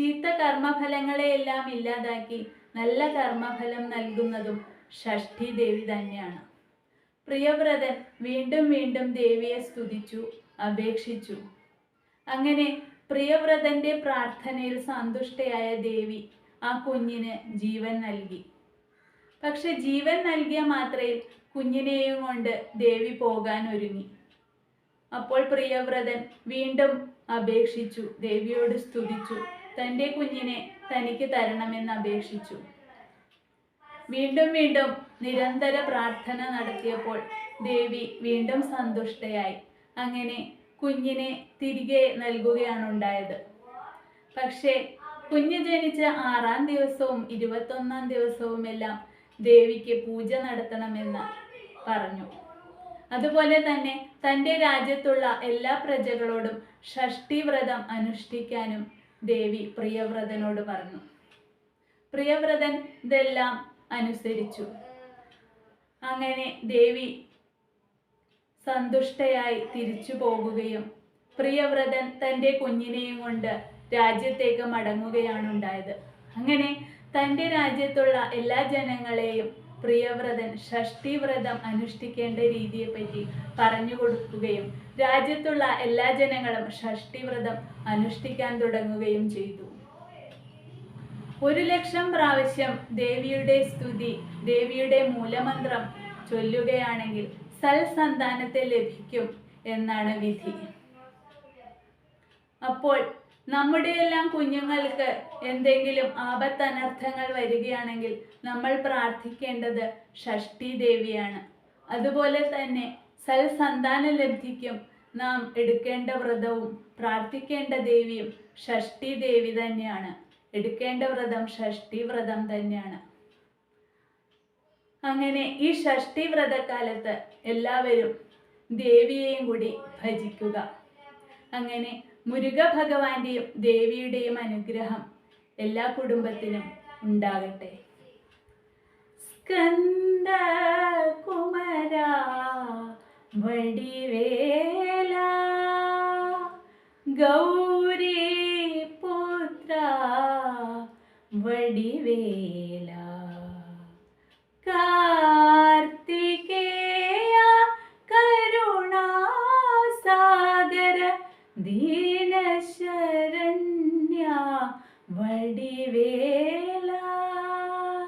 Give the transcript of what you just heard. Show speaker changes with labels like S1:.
S1: ചീത്ത കർമ്മഫലങ്ങളെയെല്ലാം ഇല്ലാതാക്കി നല്ല കർമ്മഫലം നൽകുന്നതും ഷഷ്ഠി ദേവി തന്നെയാണ്. പ്രിയവ്രതൻ വീണ്ടും വീണ്ടും ദേവിയെ സ്തുതിച്ചു അപേക്ഷിച്ചു. അങ്ങനെ പ്രിയവ്രതന്റെ പ്രാർത്ഥനയിൽ സന്തുഷ്ടയായ ദേവി ആ കുഞ്ഞിന് ജീവൻ നൽകി. പക്ഷെ ജീവൻ നൽകിയ മാത്രയിൽ കുഞ്ഞിനെയും കൊണ്ട് ദേവി പോകാൻ ഒരുങ്ങി. അപ്പോൾ പ്രിയവ്രതൻ വീണ്ടും അപേക്ഷിച്ചു ദേവിയോട് സ്തുതിച്ചു തന്റെ കുഞ്ഞിനെ തനിക്ക് തരണമെന്ന് അപേക്ഷിച്ചു. വീണ്ടും വീണ്ടും നിരന്തര പ്രാർത്ഥന നടത്തിയപ്പോൾ ദേവി വീണ്ടും സന്തുഷ്ടയായി. അങ്ങനെ കുഞ്ഞിനെ തിരികെ നൽകുകയാണ് ഉണ്ടായത് പക്ഷേ കുഞ്ഞ് ജനിച്ച ആറാം ദിവസവും ഇരുപത്തൊന്നാം ദിവസവും എല്ലാം ദേവിക്ക് പൂജ നടത്തണമെന്ന് പറഞ്ഞു. അതുപോലെ തന്നെ തന്റെ രാജ്യത്തുള്ള എല്ലാ പ്രജകളോടും ഷഷ്ടി വ്രതം അനുഷ്ഠിക്കാനും ദേവി പ്രിയവ്രതനോട് പറഞ്ഞു. പ്രിയവ്രതൻ ഇതെല്ലാം അനുസരിച്ചു. അങ്ങനെ ദേവി സന്തുഷ്ടയായി തിരിച്ചു പോകുകയും പ്രിയവ്രതൻ തന്റെ കുഞ്ഞിനെയും കൊണ്ട് രാജ്യത്തേക്ക് മടങ്ങുകയാണ് ഉണ്ടായത്. അങ്ങനെ തന്റെ രാജ്യത്തുള്ള എല്ലാ ജനങ്ങളെയും പ്രിയവ്രതൻ ഷഷ്ടി വ്രതം അനുഷ്ഠിക്കേണ്ട രീതിയെപ്പറ്റി പറഞ്ഞു കൊടുക്കുകയും രാജ്യത്തുള്ള എല്ലാ ജനങ്ങളും ഷഷ്ടി വ്രതം അനുഷ്ഠിക്കാൻ തുടങ്ങുകയും ചെയ്തു. ഒരു ലക്ഷം പ്രാവശ്യം ദേവിയുടെ സ്തുതി ദേവിയുടെ മൂലമന്ത്രം ചൊല്ലുകയാണെങ്കിൽ സൽസന്താനത്തെ ലഭിക്കും എന്നാണ് വിധി. അപ്പോൾ നമ്മുടെ എല്ലാം കുഞ്ഞുങ്ങൾക്ക് എന്തെങ്കിലും ആപത്തനർത്ഥങ്ങൾ വരികയാണെങ്കിൽ നമ്മൾ പ്രാർത്ഥിക്കേണ്ടത് ഷഷ്ടി ദേവിയാണ്. അതുപോലെ തന്നെ സൽസന്താന ലബ്ധിക്കും നാം എടുക്കേണ്ട വ്രതവും പ്രാർത്ഥിക്കേണ്ട ദേവിയും ഷഷ്ടി ദേവി തന്നെയാണ്. എടുക്കേണ്ട വ്രതം ഷഷ്ടി വ്രതം തന്നെയാണ്. അങ്ങനെ ഈ ഷഷ്ടി വ്രതകാലത്ത് എല്ലാവരും ദേവിയെയും കൂടി ഭജിക്കുക. അങ്ങനെ മുരുക ഭഗവാന്റെയും ദേവിയുടെയും അനുഗ്രഹം എല്ലാ കുടുംബത്തിനും ഉണ്ടാകട്ടെ. സ്കന്ദ കുമര വടിവേല ഗൗരി പുത്ര വടിവേല കാർത്തികേയ കരുണാസാഗര ദീ வடிவேல